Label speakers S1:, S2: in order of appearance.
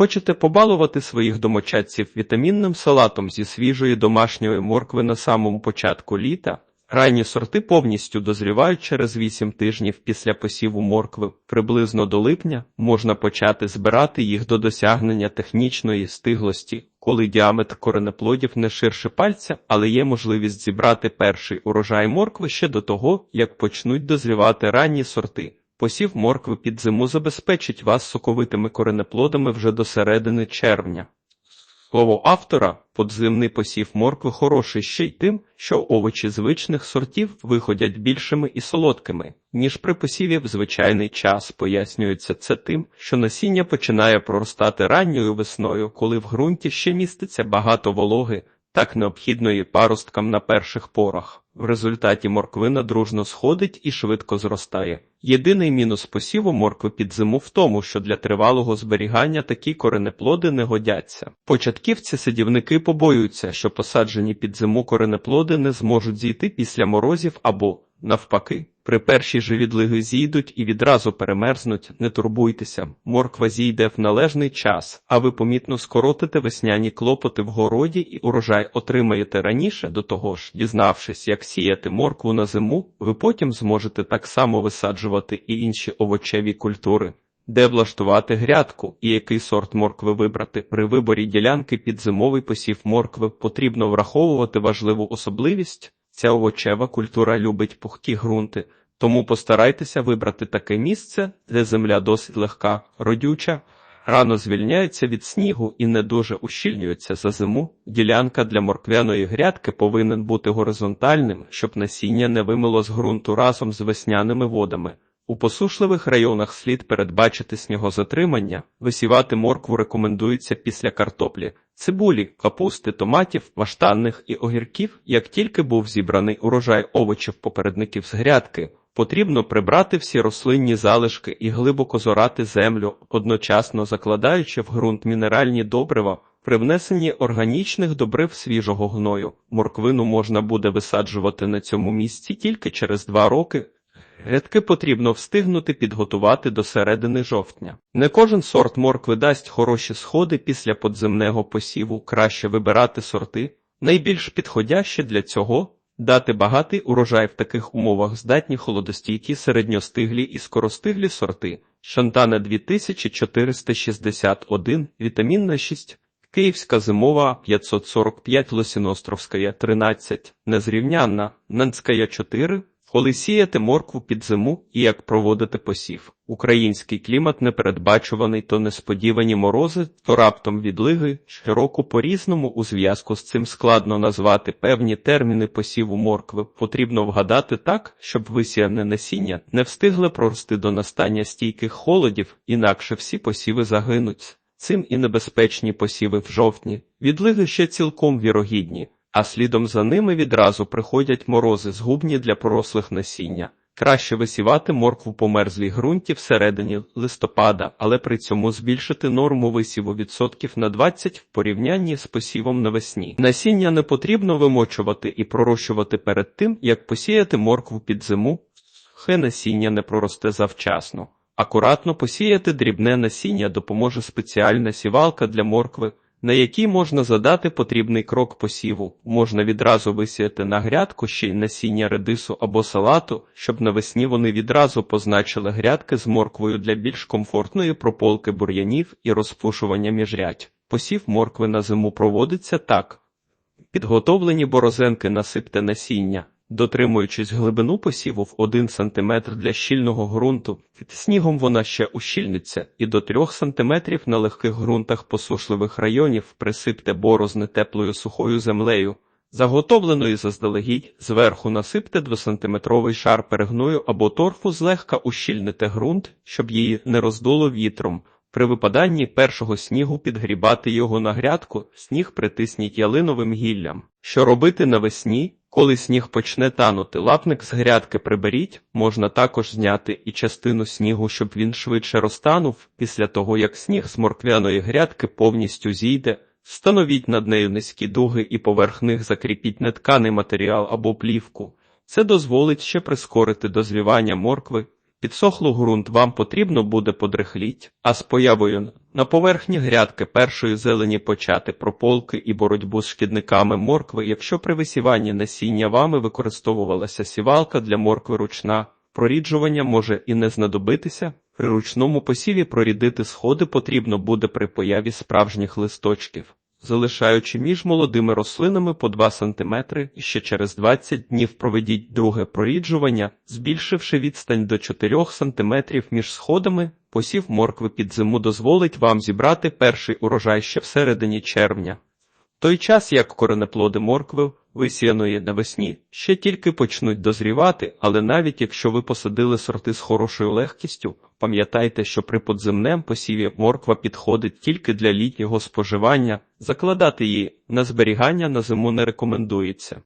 S1: Хочете побалувати своїх домочадців вітамінним салатом зі свіжої домашньої моркви на самому початку літа? Ранні сорти повністю дозрівають через 8 тижнів після посіву моркви. Приблизно до липня можна почати збирати їх до досягнення технічної стиглості, коли діаметр коренеплодів не ширше пальця, але є можливість зібрати перший урожай моркви ще до того, як почнуть дозрівати ранні сорти. Посів моркви під зиму забезпечить вас соковитими коренеплодами вже до середини червня. Слово автора подзимний посів моркви хороший ще й тим, що овочі звичних сортів виходять більшими і солодкими, ніж при посіві в звичайний час. Пояснюється це тим, що насіння починає проростати ранньою весною, коли в ґрунті ще міститься багато вологи, так необхідної паросткам на перших порах. В результаті морквина дружно сходить і швидко зростає. Єдиний мінус посіву моркви під зиму в тому, що для тривалого зберігання такі коренеплоди не годяться. Початківці садівники побоюються, що посаджені під зиму коренеплоди не зможуть зійти після морозів або, навпаки, при першій же відлиги зійдуть і відразу перемерзнуть, не турбуйтеся, морква зійде в належний час, а ви помітно скоротите весняні клопоти в городі і урожай отримаєте раніше, до того ж, дізнавшись, як сіяти моркву на зиму, ви потім зможете так само висаджувати і інші овочеві культури. Де влаштувати грядку і який сорт моркви вибрати при виборі ділянки під зимовий посів моркви потрібно враховувати важливу особливість. Ця овочева культура любить пухкі ґрунти, тому постарайтеся вибрати таке місце, де земля досить легка, родюча, рано звільняється від снігу і не дуже ущільнюється за зиму. Ділянка для морквяної грядки повинен бути горизонтальним, щоб насіння не вимило з ґрунту разом з весняними водами. У посушливих районах слід передбачити снігозатримання, висівати моркву рекомендується після картоплі, цибулі, капусти, томатів, баштанних і огірків. Як тільки був зібраний урожай овочів попередників з грядки, потрібно прибрати всі рослинні залишки і глибоко зорати землю, одночасно закладаючи в ґрунт мінеральні добрива. При внесенні органічних добрив свіжого гною морквину можна буде висаджувати на цьому місці тільки через два роки. Грядки потрібно встигнути підготувати до середини жовтня. Не кожен сорт моркви дасть хороші сходи після подземного посіву, краще вибирати сорти. Найбільш підходящі для цього дати багатий урожай в таких умовах здатні холодостійкі середньостиглі і скоростиглі сорти. Шантана 2461, вітамінна 6, Київська зимова 545, Лосіностровська 13, Незрівнянна, Нанська 4, коли сіяти моркву під зиму і як проводити посів. Український клімат непередбачуваний, то несподівані морози, то раптом відлиги, щороку по-різному у зв'язку з цим складно назвати певні терміни посіву моркви. Потрібно вгадати так, щоб висіяне насіння не встигло прорости до настання стійких холодів, інакше всі посіви загинуть. Цим і небезпечні посіви в жовтні, відлиги ще цілком вірогідні а слідом за ними відразу приходять морози згубні для пророслих насіння. Краще висівати моркву по мерзлій ґрунті всередині листопада, але при цьому збільшити норму висіву відсотків на 20 в порівнянні з посівом навесні. Насіння не потрібно вимочувати і пророщувати перед тим, як посіяти моркву під зиму. Хе насіння не проросте завчасно. Акуратно посіяти дрібне насіння допоможе спеціальна сівалка для моркви на якій можна задати потрібний крок посіву, можна відразу висіяти на грядку ще й насіння редису або салату, щоб навесні вони відразу позначили грядки з морквою для більш комфортної прополки бур'янів і розпушування міжрядь. Посів моркви на зиму проводиться так. Підготовлені борозенки насипте насіння, дотримуючись глибину посіву в 1 см для щільного ґрунту, під снігом вона ще ущільниться, і до 3 см на легких ґрунтах посушливих районів присипте борозни теплою сухою землею. Заготовленої заздалегідь зверху насипте 2-сантиметровий шар перегною або торфу злегка ущільните ґрунт, щоб її не роздуло вітром. При випаданні першого снігу підгрібати його на грядку, сніг притисніть ялиновим гіллям. Що робити навесні? Коли сніг почне танути, лапник з грядки приберіть, можна також зняти і частину снігу, щоб він швидше розтанув. Після того, як сніг з морквяної грядки повністю зійде, встановіть над нею низькі дуги і поверх них закріпіть нетканий матеріал або плівку. Це дозволить ще прискорити дозрівання моркви. Підсохлу ґрунт вам потрібно буде подрихліть, а з появою на поверхні грядки першої зелені почати прополки і боротьбу з шкідниками моркви, якщо при висіванні насіння вами використовувалася сівалка для моркви ручна, проріджування може і не знадобитися. При ручному посіві прорідити сходи потрібно буде при появі справжніх листочків, залишаючи між молодими рослинами по 2 см ще через 20 днів проведіть друге проріджування, збільшивши відстань до 4 см між сходами, посів моркви під зиму дозволить вам зібрати перший урожай ще всередині червня. Той час, як коренеплоди моркви, висіяної навесні, ще тільки почнуть дозрівати, але навіть якщо ви посадили сорти з хорошою легкістю, пам'ятайте, що при подземнем посіві морква підходить тільки для літнього споживання, закладати її на зберігання на зиму не рекомендується.